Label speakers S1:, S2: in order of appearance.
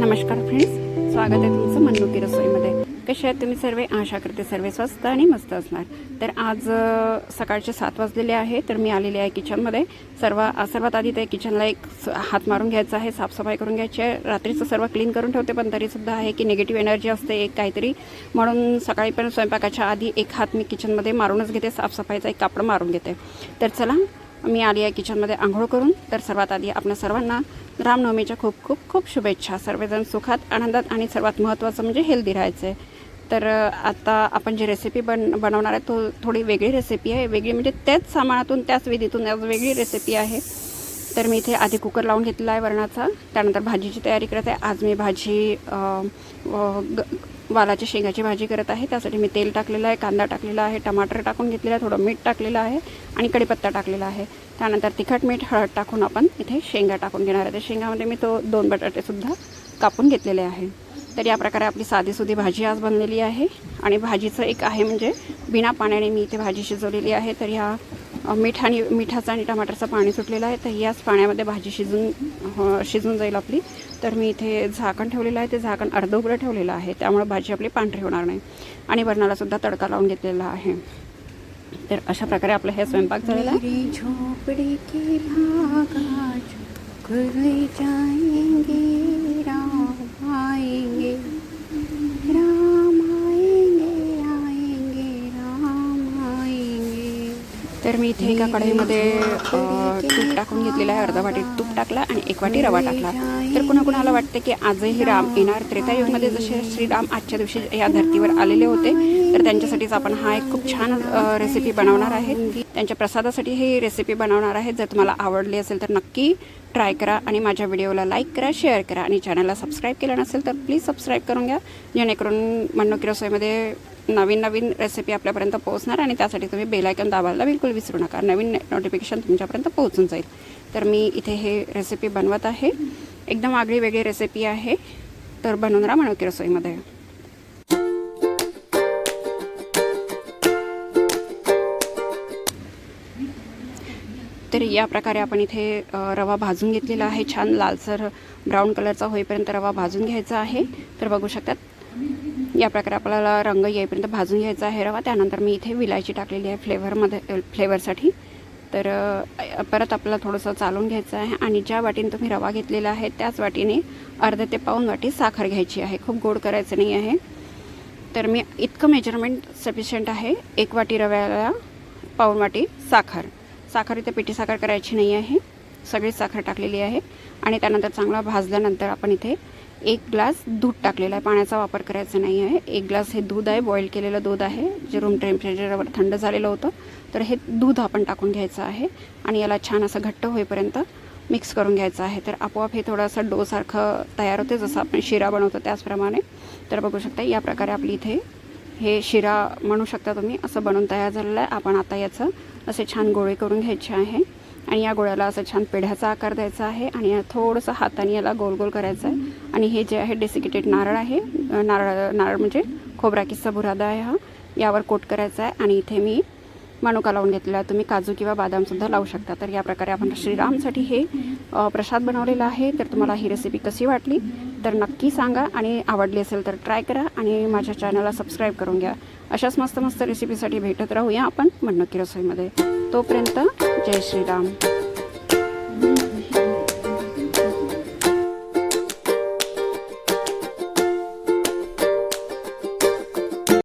S1: नमस्कार फ्रेंड्स. स्वागत आहे तुमचं मनमुकी रसोईमध्ये कसे आहेत तुम्ही सर्व आशा करते सर्व स्वस्त आणि मस्त असणार. तर आज सकाळचे सात वाजलेले आहे तर मी आलेले आहे किचनमध्ये. सर्व सर्वात आधी ते किचनला एक स- हात मारून घ्यायचा आहे साफसफाई करून घ्यायची आहे. रात्रीचं सर्व क्लीन करून ठेवते पण तरीसुद्धा आहे की निगेटिव्ह एनर्जी असते एक काहीतरी. म्हणून सकाळी पण स्वयंपाकाच्या आधी एक हात मी किचनमध्ये मारूनच घेते साफसफाईचा एक कापड मारून घेते. तर चला मी आली आहे किचनमध्ये आंघोळ करून. तर सर्वात आधी आपल्या सर्वांना रामनवमीच्या खूप खूप खूप शुभेच्छा. सर्वजण सुखात आनंदात आणि सर्वात महत्त्वाचं म्हणजे हेल्दी राहायचं आहे तर आता आपण जी रेसिपी बन बनवणार आहे तो थोडी वेगळी रेसिपी आहे. वेगळी म्हणजे त्याच सामानातून त्याच विधीतून आज वेगळी रेसिपी आहे. तर मी इथे आधी कुकर लावून घेतलेला आहे वरणाचा. त्यानंतर भाजीची तयारी करत आहे. आज मी भाजी व- ग- वालाच्या शेंगाची भाजी करत आहे. त्यासाठी मी तेल टाकलेलं आहे कांदा टाकलेला आहे टमाटर टाकून घेतलेलं आहे थोडं मीठ टाकलेलं आहे आणि कढीपत्ता टाकलेला आहे. त्यानंतर तिखट मीठ हळद टाकून आपण इथे शेंगा टाकून घेणार आहे. त्या शेंगामध्ये मी तो दोन बटाटेसुद्धा कापून घेतलेले आहे. तर या प्रकारे आपली साधीसुधी भाजी आज बनलेली आहे. आणि भाजीचं एक आहे म्हणजे बिना पाण्याने मी इथे भाजी शिजवलेली आहे. तर ह्या मीठ आणि मिठाचं आणि टमाटरचं पाणी सुटलेलं आहे. तर याच पाण्यामध्ये भाजी शिजून शिजून जाईल आपली. तर मी इथे झाकण ठेवलेलं आहे. ते झाकण अर्ध उघडं ठेवलेलं आहे. त्यामुळे भाजी आपली पांढरी होणार नाही. आणि वरणालासुद्धा तडका लावून घेतलेला आहे. तर अशा प्रकारे आपलं हे स्वयंपाक झालेला आहे.
S2: आएंगे
S1: तर मी इथे एका कढईमध्ये तूप टाकून घेतलेलं आहे. अर्धा वाटी तूप टाकला आणि एक वाटी रवा टाकला. तर कुणाकुणाला वाटते की आजही राम येणार? त्रेतायुगमध्ये जसे श्रीराम आजच्या दिवशी या धर्तीवर आलेले होते तर त्यांच्यासाठीच आपण हा एक खूप छान रेसिपी बनवणार आहे. त्यांच्या प्रसादासाठी ही रेसिपी बनवणार आहे. जर तुम्हाला आवडली असेल तर नक्की ट्राय करा आणि माझ्या व्हिडिओला लाईक करा शेअर करा. आणि चॅनलला सबस्क्राईब केलं नसेल तर प्लीज सबस्क्राईब करून घ्या. जेणेकरून मनोकी रसोईमध्ये नवीन नवीन रेसिपी आपल्यापर्यंत पोहोचणार आणि त्यासाठी तुम्ही बेलायकन दाबायला बिलकुल विसरू नका. नवीन नोटिफिकेशन तुमच्यापर्यंत पोहोचून जाईल. तर मी इथे हे रेसिपी बनवत आहे. एकदम आगळी वेगळी रेसिपी आहे. तर बनवून राहा मनोकी रसोईमध्ये. तर या प्रकारे आपण इथे रवा भाजून घेतलेला आहे. छान लालसर ब्राऊन कलरचा होईपर्यंत रवा भाजून घ्यायचा आहे. तर बघू शकतात. या प्रकारे आपल्याला रंग येईपर्यंत भाजून घ्यायचा आहे रवा. त्यानंतर मी इथे विलायची टाकलेली आहे फ्लेवरमध्ये फ्लेवरसाठी तर परत आपल्याला थोडंसं चालून घ्यायचं आहे आणि ज्या वाटीने तुम्ही रवा घेतलेला आहे त्याच वाटीने अर्धे ते पाऊन वाटी साखर घ्यायची आहे. खूप गोड करायचं नाही आहे. तर मी इतकं मेजरमेंट सफिशियंट आहे. एक वाटी रव्याला पाऊण वाटी साखर. साखर इथे पिठी साखर करायची नाही आहे. सगळी साखर टाकलेली आहे आणि त्यानंतर चांगला भाजल्यानंतर आपण इथे एक ग्लास दूध टाकलेला आहे. पाण्याचा वापर करायचा नाही आहे. एक ग्लास हे दूध आहे. बॉईल केलेलं दूध आहे. जे रूम टेम्परेचरवर थंड झालेलं होतं. तर हे दूध आपण टाकून घ्यायचं आहे आणि याला छान असं घट्ट होईपर्यंत मिक्स करून घ्यायचं आहे. तर आपोआप हे थोडंसं डोसारखं तयार होते. जसं आपण शिरा बनवतो त्याचप्रमाणे. तर बघू शकता या प्रकारे आपली इथे हे शिरा म्हणू शकता तुम्ही असं बनवून तयार झालेलं आहे. आपण आता याचं असे छान गोळे करून घ्यायचे आहे. आणि या गोळ्याला असं छान पेढ्याचा आकार द्यायचा आहे आणि थोडंसं हाताने याला गोल गोल करायचं आहे. आणि हे जे आहे डेसिकेटेड नारळ आहे नारळ नारळ म्हणजे खोबरा किस्सा बुरादा आहे हा. यावर कोट करायचा आहे आणि इथे मी मनुका लावून घेतलेला आहे. तुम्ही काजू किंवा बदामसुद्धा लावू शकता. तर या प्रकारे आपण श्रीरामसाठी हे प्रसाद बनवलेला आहे. तर तुम्हाला ही रेसिपी कशी वाटली? तर नक्की सांगा आणि आवडली असेल तर ट्राय करा आणि माझ्या चॅनलला सबस्क्राईब करून घ्या. अशाच मस्त मस्त रेसिपीसाठी भेटत राहूया आपण म्हणणं रसोईमध्ये तोपर्यंत जय श्रीराम